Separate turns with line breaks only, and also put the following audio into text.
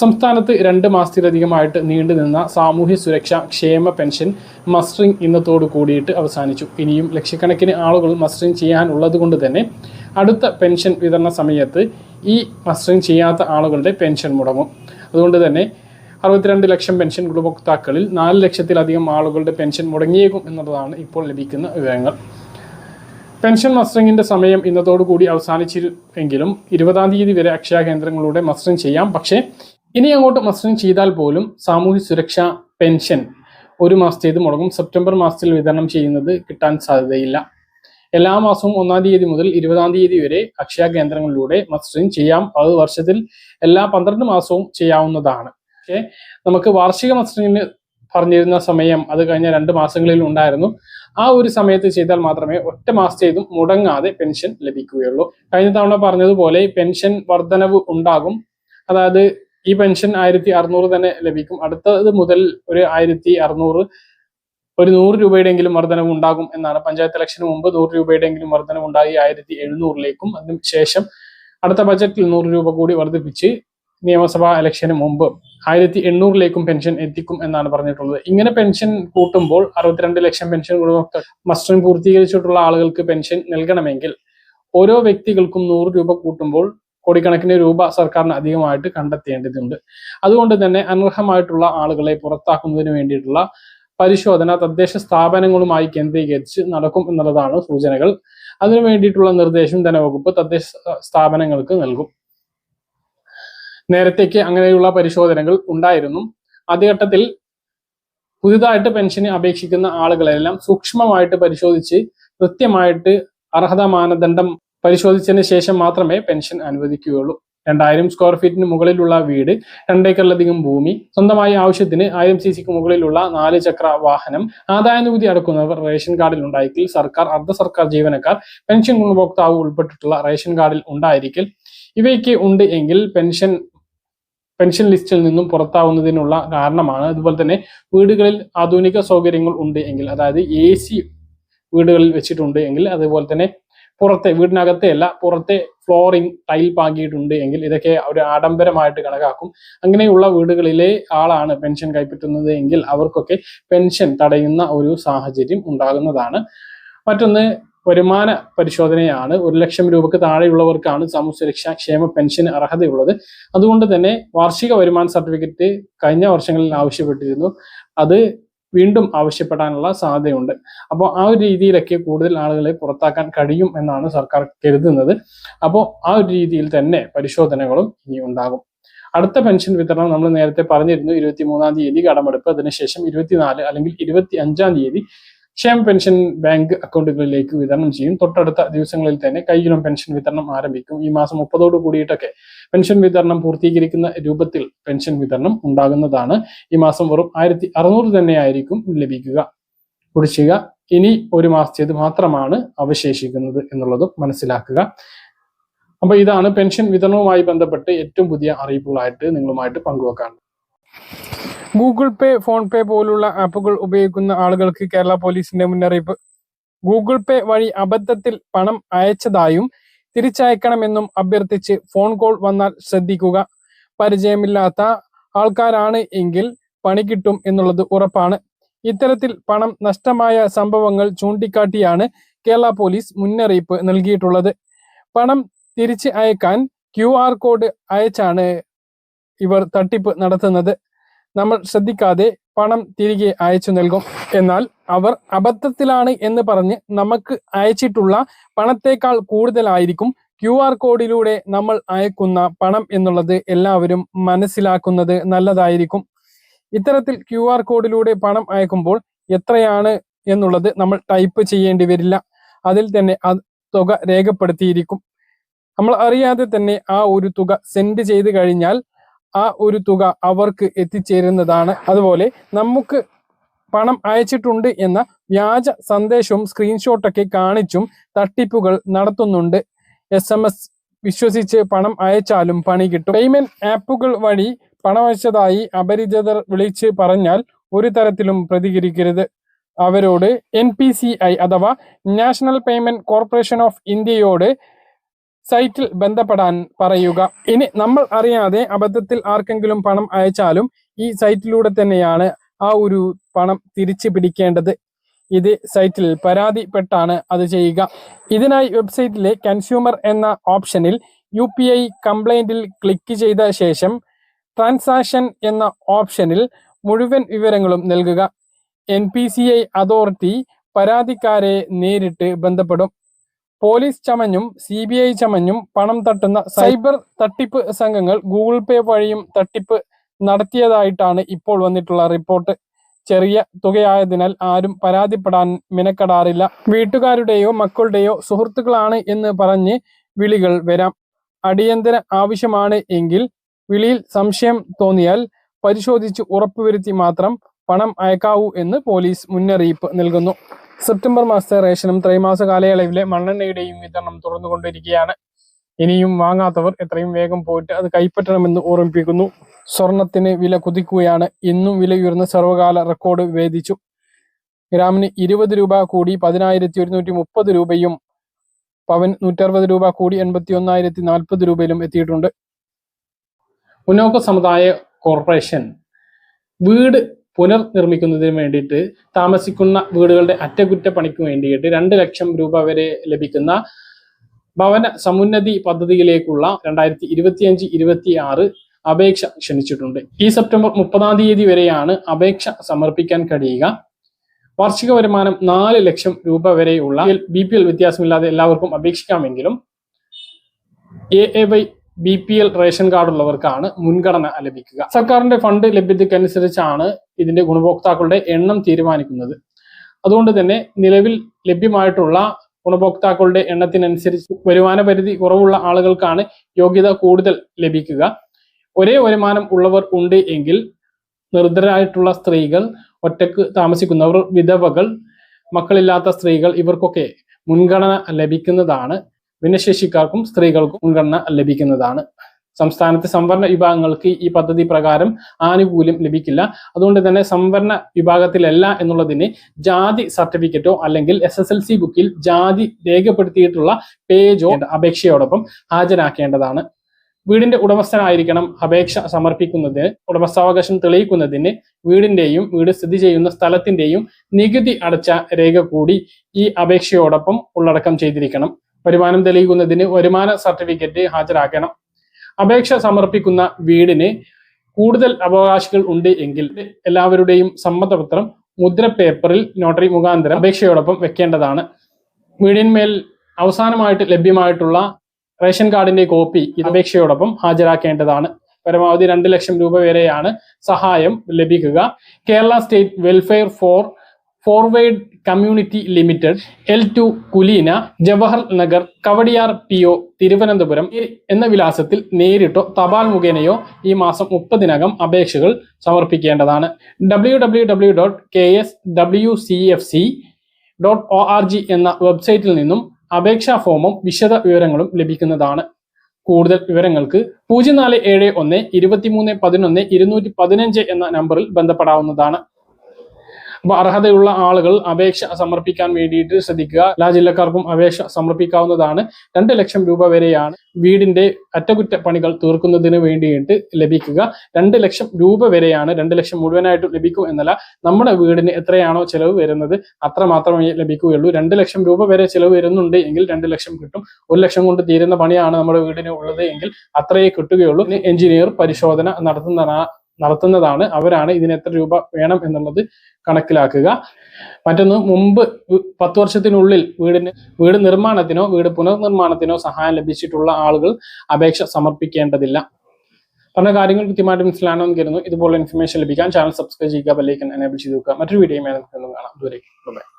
സംസ്ഥാനത്ത് രണ്ട് മാസത്തിലധികമായിട്ട് നീണ്ടുനിന്ന സാമൂഹ്യ സുരക്ഷാ ക്ഷേമ പെൻഷൻ മസ്റ്ററിംഗ് ഇന്നത്തോട് കൂടിയിട്ട് അവസാനിച്ചു. ഇനിയും ലക്ഷക്കണക്കിന് ആളുകൾ മസ്റ്ററിംഗ് ചെയ്യാനുള്ളത് കൊണ്ട് തന്നെ അടുത്ത പെൻഷൻ വിതരണ സമയത്ത് ഈ മസ്റ്ററിംഗ് ചെയ്യാത്ത ആളുകളുടെ പെൻഷൻ മുടങ്ങും. അതുകൊണ്ട് തന്നെ അറുപത്തിരണ്ട് ലക്ഷം പെൻഷൻ ഗുണഭോക്താക്കളിൽ നാല് ലക്ഷത്തിലധികം ആളുകളുടെ പെൻഷൻ മുടങ്ങിയേക്കും എന്നുള്ളതാണ് ഇപ്പോൾ ലഭിക്കുന്ന വിവരങ്ങൾ. പെൻഷൻ മസ്റ്ററിങ്ങിന്റെ സമയം ഇന്നത്തോടു കൂടി അവസാനിച്ചിരുമെങ്കിലും ഇരുപതാം തീയതി വരെ അക്ഷയ കേന്ദ്രങ്ങളിലൂടെ മസ്റ്ററിംഗ് ചെയ്യാം. പക്ഷേ ഇനി അങ്ങോട്ട് മസ്റ്ററിംഗ് ചെയ്താൽ പോലും സാമൂഹ്യ സുരക്ഷാ പെൻഷൻ ഒരു മാസത്തേത് മുടങ്ങും. സെപ്റ്റംബർ മാസത്തിൽ വിതരണം ചെയ്യുന്നത് കിട്ടാൻ സാധ്യതയില്ല. എല്ലാ മാസവും ഒന്നാം തീയതി മുതൽ ഇരുപതാം തീയതി വരെ അക്ഷയ കേന്ദ്രങ്ങളിലൂടെ മസ്റ്ററിംഗ് ചെയ്യാം. അത് വർഷത്തിൽ എല്ലാ പന്ത്രണ്ട് മാസവും ചെയ്യാവുന്നതാണ്. പക്ഷേ നമുക്ക് വാർഷിക മസ്റ്ററിംഗിന് പറഞ്ഞിരുന്ന സമയം അത് കഴിഞ്ഞ രണ്ട് മാസങ്ങളിൽ ഉണ്ടായിരുന്നു. ആ ഒരു സമയത്ത് ചെയ്താൽ മാത്രമേ ഒറ്റ മാസത്തേതും മുടങ്ങാതെ പെൻഷൻ ലഭിക്കുകയുള്ളൂ. കഴിഞ്ഞ തവണ പറഞ്ഞതുപോലെ പെൻഷൻ വർധനവ് ഉണ്ടാകും. അതായത് ഈ പെൻഷൻ ആയിരത്തി അറുന്നൂറ് തന്നെ ലഭിക്കും. അടുത്തത് മുതൽ ഒരു ആയിരത്തി അറുന്നൂറ് ഒരു നൂറ് രൂപയുടെയെങ്കിലും വർധനവ് ഉണ്ടാകും എന്നാണ് പഞ്ചായത്ത് ഇലക്ഷന് മുമ്പ് നൂറ് രൂപയുടെയെങ്കിലും വർധനവ് ഉണ്ടായി ആയിരത്തി എഴുന്നൂറിലേക്കും അതിനു ശേഷം അടുത്ത ബജറ്റിൽ നൂറ് രൂപ കൂടി വർദ്ധിപ്പിച്ച് നിയമസഭാ ഇലക്ഷന് മുമ്പ് ആയിരത്തി എണ്ണൂറിലേക്കും പെൻഷൻ എത്തിക്കും എന്നാണ് പറഞ്ഞിട്ടുള്ളത്. ഇങ്ങനെ പെൻഷൻ കൂട്ടുമ്പോൾ അറുപത്തിരണ്ട് ലക്ഷം പെൻഷൻ ഗുണഭോക്താക്കൾ മസ്റ്ററിംഗ് പൂർത്തീകരിച്ചിട്ടുള്ള ആളുകൾക്ക് പെൻഷൻ നൽകണമെങ്കിൽ ഓരോ വ്യക്തികൾക്കും നൂറ് രൂപ കൂട്ടുമ്പോൾ കോടിക്കണക്കിന് രൂപ സർക്കാരിന് അധികമായിട്ട് കണ്ടെത്തേണ്ടതുണ്ട്. അതുകൊണ്ട് തന്നെ അനർഹമായിട്ടുള്ള ആളുകളെ പുറത്താക്കുന്നതിന് വേണ്ടിയിട്ടുള്ള പരിശോധന തദ്ദേശ സ്ഥാപനങ്ങളുമായി കേന്ദ്രീകരിച്ച് നടക്കും എന്നുള്ളതാണ് സൂചനകൾ. അതിനു വേണ്ടിയിട്ടുള്ള നിർദ്ദേശം ധനവകുപ്പ് തദ്ദേശ സ്ഥാപനങ്ങൾക്ക് നൽകും. നേരത്തേക്ക് അങ്ങനെയുള്ള പരിശോധനകൾ ഉണ്ടായിരുന്നു. ആദ്യഘട്ടത്തിൽ പുതുതായിട്ട് പെൻഷന് അപേക്ഷിക്കുന്ന ആളുകളെല്ലാം സൂക്ഷ്മമായിട്ട് പരിശോധിച്ച് കൃത്യമായിട്ട് അർഹത മാനദണ്ഡം പരിശോധിച്ചതിന് ശേഷം മാത്രമേ പെൻഷൻ അനുവദിക്കുകയുള്ളൂ. രണ്ടായിരം സ്ക്വയർ ഫീറ്റിന് മുകളിലുള്ള വീട് രണ്ടേക്കറിലധികം ഭൂമി സ്വന്തമായ ആവശ്യത്തിന് ആയിരം സി സിക്ക് മുകളിലുള്ള നാല് ചക്ര വാഹനം ആദായ നികുതി അടക്കുന്നവർ റേഷൻ കാർഡിൽ ഉണ്ടായിരിക്കൽ സർക്കാർ അർദ്ധ സർക്കാർ ജീവനക്കാർ പെൻഷൻ ഗുണഭോക്താവ് ഉൾപ്പെട്ടിട്ടുള്ള റേഷൻ കാർഡിൽ ഉണ്ടായിരിക്കൽ ഇവയ്ക്ക് ഉണ്ട് എങ്കിൽ പെൻഷൻ പെൻഷൻ ലിസ്റ്റിൽ നിന്നും പുറത്താവുന്നതിനുള്ള കാരണമാണ്. അതുപോലെ തന്നെ വീടുകളിൽ ആധുനിക സൗകര്യങ്ങൾ ഉണ്ട് എങ്കിൽ അതായത് എ സി വീടുകളിൽ വെച്ചിട്ടുണ്ട് എങ്കിൽ അതുപോലെ തന്നെ പുറത്തെ വീടിനകത്തെ അല്ല പുറത്തെ ഫ്ലോറിംഗ് ടൈൽ പാകിയിട്ടുണ്ട് എങ്കിൽ ഇതൊക്കെ ഒരു ആഡംബരമായിട്ട് കണക്കാക്കും. അങ്ങനെയുള്ള വീടുകളിലെ ആളാണ് പെൻഷൻ കൈപ്പറ്റുന്നത് എങ്കിൽ അവർക്കൊക്കെ പെൻഷൻ തടയുന്ന ഒരു സാഹചര്യം ഉണ്ടാകുന്നതാണ്. മറ്റൊന്ന് വരുമാന പരിശോധനയാണ്. ഒരു ലക്ഷം രൂപക്ക് താഴെയുള്ളവർക്കാണ് സാമൂഹ്യ സുരക്ഷാ ക്ഷേമ പെൻഷൻ അർഹതയുള്ളത്. അതുകൊണ്ട് തന്നെ വാർഷിക വരുമാന സർട്ടിഫിക്കറ്റ് കഴിഞ്ഞ വർഷങ്ങളിൽ ആവശ്യപ്പെട്ടിരുന്നു. അത് വീണ്ടും ആവശ്യപ്പെടാനുള്ള സാധ്യതയുണ്ട്. അപ്പോൾ ആ ഒരു രീതിയിലൊക്കെ കൂടുതൽ ആളുകളെ പുറത്താക്കാൻ കഴിയും എന്നാണ് സർക്കാർ കരുതുന്നത്. അപ്പോൾ ആ ഒരു രീതിയിൽ തന്നെ പരിശോധനകളും ഇനി ഉണ്ടാകും. അടുത്ത പെൻഷൻ വിതരണം നമ്മൾ നേരത്തെ പറഞ്ഞിരുന്നു. ഇരുപത്തി മൂന്നാം തീയതി കടമെടുപ്പ്. അതിനുശേഷം ഇരുപത്തിനാല് അല്ലെങ്കിൽ ഇരുപത്തി അഞ്ചാം തീയതി ക്ഷേമ പെൻഷൻ ബാങ്ക് അക്കൗണ്ടുകളിലേക്ക് വിതരണം ചെയ്യും. തൊട്ടടുത്ത ദിവസങ്ങളിൽ തന്നെ കയ്യിലും പെൻഷൻ വിതരണം ആരംഭിക്കും. ഈ മാസം മുപ്പതോട് കൂടിയിട്ടൊക്കെ പെൻഷൻ വിതരണം പൂർത്തീകരിക്കുന്ന രൂപത്തിൽ പെൻഷൻ വിതരണം ഉണ്ടാകുന്നതാണ്. ഈ മാസം വെറും ആയിരത്തി അറുന്നൂറ് തന്നെയായിരിക്കും ലഭിക്കുക. കുടിശ്ശിക ഇനി ഒരു മാസത്തേത് മാത്രമാണ് അവശേഷിക്കുന്നത് എന്നുള്ളതും മനസ്സിലാക്കുക. അപ്പൊ ഇതാണ് പെൻഷൻ വിതരണവുമായി ബന്ധപ്പെട്ട് ഏറ്റവും പുതിയ അറിയിപ്പുകളായിട്ട് നിങ്ങളുമായിട്ട് പങ്കുവെക്കാൻ ഗൂഗിൾ പേ ഫോൺ പേ പോലുള്ള ആപ്പുകൾ ഉപയോഗിക്കുന്ന ആളുകൾക്ക് കേരള പോലീസിന്റെ മുന്നറിയിപ്പ്. ഗൂഗിൾ പേ വഴി അബദ്ധത്തിൽ പണം അയച്ചതായും തിരിച്ചയക്കണമെന്നും അഭ്യർത്ഥിച്ച് ഫോൺ കോൾ വന്നാൽ ശ്രദ്ധിക്കുക. പരിചയമില്ലാത്ത ആൾക്കാരാണ് എങ്കിൽ പണി കിട്ടും എന്നുള്ളത് ഉറപ്പാണ്. ഇത്തരത്തിൽ പണം നഷ്ടമായ സംഭവങ്ങൾ ചൂണ്ടിക്കാട്ടിയാണ് കേരള പോലീസ് മുന്നറിയിപ്പ് നൽകിയിട്ടുള്ളത്. പണം തിരിച്ച് അയക്കാൻ ക്യു കോഡ് അയച്ചാണ് ഇവർ തട്ടിപ്പ് നടത്തുന്നത്. നമ്മൾ ശ്രദ്ധിക്കാതെ പണം തിരികെ അയച്ചു നൽകും. എന്നാൽ അവർ അബദ്ധത്തിലാണ് എന്ന് പറഞ്ഞ് നമുക്ക് അയച്ചിട്ടുള്ള പണത്തേക്കാൾ കൂടുതലായിരിക്കും ക്യു ആർ കോഡിലൂടെ നമ്മൾ അയക്കുന്ന പണം എന്നുള്ളത് എല്ലാവരും മനസ്സിലാക്കുന്നത് നല്ലതായിരിക്കും. ഇത്തരത്തിൽ ക്യു ആർ കോഡിലൂടെ പണം അയക്കുമ്പോൾ എത്രയാണ് എന്നുള്ളത് നമ്മൾ ടൈപ്പ് ചെയ്യേണ്ടി വരില്ല. അതിൽ തന്നെ ആ തുക രേഖപ്പെടുത്തിയിരിക്കും. നമ്മൾ അറിയാതെ തന്നെ ആ ഒരു തുക സെൻഡ് ചെയ്ത് കഴിഞ്ഞാൽ ആ ഒരു തുക അവർക്ക് എത്തിച്ചേരുന്നതാണ്. അതുപോലെ നമുക്ക് പണം അയച്ചിട്ടുണ്ട് എന്ന വ്യാജ സന്ദേശവും സ്ക്രീൻഷോട്ടൊക്കെ കാണിച്ചും തട്ടിപ്പുകൾ നടത്തുന്നുണ്ട്. എസ് എം എസ് വിശ്വസിച്ച് പണം അയച്ചാലും പണി കിട്ടും. പേയ്മെന്റ് ആപ്പുകൾ വഴി പണമയച്ചതായി അപരിചിതർ വിളിച്ച് പറഞ്ഞാൽ ഒരു തരത്തിലും പ്രതികരിക്കരുത്. അവരോട് എൻ അഥവാ നാഷണൽ പേയ്മെന്റ് കോർപ്പറേഷൻ ഓഫ് ഇന്ത്യയോട് സൈറ്റിൽ ബന്ധപ്പെടാൻ പറയുക. ഇനി നമ്മൾ അറിയാതെ അബദ്ധത്തിൽ ആർക്കെങ്കിലും പണം അയച്ചാലും ഈ സൈറ്റിലൂടെ തന്നെയാണ് ആ ഒരു പണം തിരിച്ചു പിടിക്കേണ്ടത്. ഇത് സൈറ്റിൽ പരാതിപ്പെട്ടാണ് അത് ചെയ്യുക. ഇതിനായി വെബ്സൈറ്റിലെ കൺസ്യൂമർ എന്ന ഓപ്ഷനിൽ യു പി ഐ കംപ്ലൈന്റിൽ ക്ലിക്ക് ചെയ്ത ശേഷം ട്രാൻസാക്ഷൻ എന്ന ഓപ്ഷനിൽ മുഴുവൻ വിവരങ്ങളും നൽകുക. N P C I authority പരാതിക്കാരെ നേരിട്ട് ബന്ധപ്പെടും. പോലീസ് ചമഞ്ഞും സി ബി ഐ ചമഞ്ഞും പണം തട്ടുന്ന സൈബർ തട്ടിപ്പ് സംഘങ്ങൾ ഗൂഗിൾ പേ വഴിയും തട്ടിപ്പ് നടത്തിയതായിട്ടാണ് ഇപ്പോൾ വന്നിട്ടുള്ള റിപ്പോർട്ട്. ചെറിയ തുകയായതിനാൽ ആരും പരാതിപ്പെടാൻ മിനക്കെടാറില്ല. വീട്ടുകാരുടെയോ മക്കളുടെയോ സുഹൃത്തുക്കളാണ് എന്ന് പറഞ്ഞ് വിളികൾ വരാം. അടിയന്തര ആവശ്യമാണ് എങ്കിൽ വിളിയിൽ സംശയം തോന്നിയാൽ പരിശോധിച്ച് ഉറപ്പുവരുത്തി മാത്രം പണം അയക്കാവൂ എന്ന് പോലീസ് മുന്നറിയിപ്പ് നൽകുന്നു. സെപ്റ്റംബർ മാസത്തെ റേഷനും ത്രൈമാസ കാലയളവിലെ മണ്ണെണ്ണയുടെയും വിതരണം തുറന്നുകൊണ്ടിരിക്കുകയാണ് ഇനിയും വാങ്ങാത്തവർ എത്രയും വേഗം പോയിട്ട് അത് കൈപ്പറ്റണമെന്ന് ഓർമ്മിപ്പിക്കുന്നു. സ്വർണത്തിന് വില കുതിക്കുകയാണ്. ഇന്നും വില ഉയർന്ന സർവകാല റെക്കോർഡ് വേദിച്ചു. ഗ്രാമിന് ഇരുപത് രൂപ കൂടി പതിനായിരത്തി ഒരുന്നൂറ്റി മുപ്പത് രൂപയും പവൻ നൂറ്ററുപത് രൂപ കൂടി എൺപത്തി ഒന്നായിരത്തി നാൽപ്പത് രൂപയിലും എത്തിയിട്ടുണ്ട്. മുന്നോക്ക സമുദായ കോർപ്പറേഷൻ. വീട് പുനർനിർമ്മിക്കുന്നതിന് വേണ്ടിയിട്ട് താമസിക്കുന്ന വീടുകളുടെ അറ്റകുറ്റപ്പണിക്ക് വേണ്ടിയിട്ട് രണ്ട് ലക്ഷം രൂപ വരെ ലഭിക്കുന്ന ഭവന സമുന്നതി പദ്ധതിയിലേക്കുള്ള രണ്ടായിരത്തി ഇരുപത്തിയഞ്ച് ഇരുപത്തി ആറ് അപേക്ഷ ക്ഷണിച്ചിട്ടുണ്ട്. ഈ സെപ്റ്റംബർ മുപ്പതാം തീയതി വരെയാണ് അപേക്ഷ സമർപ്പിക്കാൻ കഴിയുക. വാർഷിക വരുമാനം നാല് ലക്ഷം രൂപ വരെയുള്ള ബി പി എൽ വ്യത്യാസമില്ലാതെ എല്ലാവർക്കും അപേക്ഷിക്കാമെങ്കിലും A A Y B P L ration card ഉള്ളവർക്കാണ് മുൻഗണന ലഭിക്കുക. സർക്കാരിന്റെ ഫണ്ട് ലഭ്യതയ്ക്കനുസരിച്ചാണ് ഇതിന്റെ ഗുണഭോക്താക്കളുടെ എണ്ണം തീരുമാനിക്കുന്നത്. അതുകൊണ്ട് തന്നെ നിലവിൽ ലഭ്യമായിട്ടുള്ള ഗുണഭോക്താക്കളുടെ എണ്ണത്തിനനുസരിച്ച് വരുമാന പരിധി കുറവുള്ള ആളുകൾക്കാണ് യോഗ്യത കൂടുതൽ ലഭിക്കുക. ഒരേ വരുമാനം ഉള്ളവർ ഉണ്ട് എങ്കിൽ നിർദ്ധരായിട്ടുള്ള സ്ത്രീകൾ ഒറ്റയ്ക്ക് താമസിക്കുന്നവർ വിധവകൾ മക്കളില്ലാത്ത സ്ത്രീകൾ ഇവർക്കൊക്കെ മുൻഗണന ലഭിക്കുന്നതാണ്. ഭിന്നശേഷിക്കാർക്കും സ്ത്രീകൾക്കും മുൻഗണന ലഭിക്കുന്നതാണ്. സംസ്ഥാനത്തെ സംവരണ വിഭാഗങ്ങൾക്ക് ഈ പദ്ധതി പ്രകാരം ആനുകൂല്യം ലഭിക്കില്ല. അതുകൊണ്ട് തന്നെ സംവരണ വിഭാഗത്തിലല്ല എന്നുള്ളതിന് ജാതി സർട്ടിഫിക്കറ്റോ അല്ലെങ്കിൽ എസ് എസ് എൽ സി ബുക്കിൽ ജാതി രേഖപ്പെടുത്തിയിട്ടുള്ള പേജോ അപേക്ഷയോടൊപ്പം ഹാജരാക്കേണ്ടതാണ്. വീടിന്റെ ഉടമസ്ഥനായിരിക്കണം അപേക്ഷ സമർപ്പിക്കുന്നതിന് ഉടമസ്ഥാവകാശം തെളിയിക്കുന്നതിന് വീടിന്റെയും വീട് സ്ഥിതി ചെയ്യുന്ന സ്ഥലത്തിന്റെയും നികുതി അടച്ച രേഖ കൂടി ഈ അപേക്ഷയോടൊപ്പം ഉള്ളടക്കം ചെയ്തിരിക്കണം. വരുമാനം തെളിയിക്കുന്നതിന് വരുമാന സർട്ടിഫിക്കറ്റ് ഹാജരാക്കണം. അപേക്ഷ സമർപ്പിക്കുന്ന വീടിന് കൂടുതൽ അവകാശികൾ ഉണ്ട് എങ്കിൽ എല്ലാവരുടെയും സമ്മതപത്രം മുദ്ര പേപ്പറിൽ നോട്ടറി മുഖാന്തരം അപേക്ഷയോടൊപ്പം വെക്കേണ്ടതാണ്. വീടിന്മേൽ അവസാനമായിട്ട് ലഭ്യമായിട്ടുള്ള റേഷൻ കാർഡിന്റെ കോപ്പി അപേക്ഷയോടൊപ്പം ഹാജരാക്കേണ്ടതാണ്. പരമാവധി രണ്ട് ലക്ഷം രൂപ വരെയാണ് സഹായം ലഭിക്കുക. Kerala state welfare for forward community limited L two Kuleena Jawahar Nagar Kowdiar P O Thiruvananthapuram എന്ന വിലാസത്തിൽ നേരിട്ടോ തപാൽ മുഖേനയോ ഈ മാസം മുപ്പതിനകം അപേക്ഷകൾ സമർപ്പിക്കേണ്ടതാണ്. W W W dot K S W C F C dot O R G എന്ന വെബ്സൈറ്റിൽ നിന്നും അപേക്ഷാ ഫോമും വിശദ വിവരങ്ങളും ലഭിക്കുന്നതാണ്. കൂടുതൽ വിവരങ്ങൾക്ക് പൂജ്യം നാല് ഏഴ് ഒന്ന് ഇരുപത്തിമൂന്ന് പതിനൊന്ന് ഇരുന്നൂറ്റി പതിനഞ്ച് എന്ന നമ്പറിൽ ബന്ധപ്പെടാവുന്നതാണ്. അപ്പൊ അർഹതയുള്ള ആളുകൾ അപേക്ഷ സമർപ്പിക്കാൻ വേണ്ടിയിട്ട് ശ്രദ്ധിക്കുക. എല്ലാ ജില്ലക്കാർക്കും അപേക്ഷ സമർപ്പിക്കാവുന്നതാണ്. രണ്ട് ലക്ഷം രൂപ വരെയാണ് വീടിന്റെ അറ്റകുറ്റപ്പണികൾ തീർക്കുന്നതിന് വേണ്ടിയിട്ട് ലഭിക്കുക. രണ്ട് ലക്ഷം രൂപ വരെയാണ് രണ്ട് ലക്ഷം മുഴുവനായിട്ടും ലഭിക്കും എന്നല്ല നമ്മുടെ വീടിന് എത്രയാണോ ചെലവ് വരുന്നത് അത്ര മാത്രമേ ലഭിക്കുകയുള്ളൂ. രണ്ട് ലക്ഷം രൂപ വരെ ചെലവ് വരുന്നുണ്ട് എങ്കിൽ രണ്ട് ലക്ഷം കിട്ടും. ഒരു ലക്ഷം കൊണ്ട് തീരുന്ന പണിയാണ് നമ്മുടെ വീടിന് ഉള്ളത് എങ്കിൽ അത്രയേ കിട്ടുകയുള്ളൂ. എഞ്ചിനീയർ പരിശോധന നടത്തുന്ന നടത്തുന്നതാണ്. അവരാണ് ഇതിന് എത്ര രൂപ വേണം എന്നുള്ളത് കണക്കിലാക്കുക. മറ്റൊന്ന് മുമ്പ് പത്ത് വർഷത്തിനുള്ളിൽ വീടിന് വീട് നിർമ്മാണത്തിനോ വീട് പുനർനിർമ്മാണത്തിനോ സഹായം ലഭിച്ചിട്ടുള്ള ആളുകൾ അപേക്ഷ സമർപ്പിക്കേണ്ടതില്ല. പറഞ്ഞ കാര്യങ്ങൾ കൃത്യമായിട്ട് മനസ്സിലാണെന്ന് കരുതുന്നു. ഇതുപോലെ ഇൻഫർമേഷൻ ലഭിക്കാൻ ചാനൽ സബ്സ്ക്രൈബ് ചെയ്യുക ബെല്ലൈക്കൻ എനേബിൾ ചെയ്ത് വെക്കുക. മറ്റൊരു വീഡിയോ കാണാം. ദൂരേക്ക് ബൈ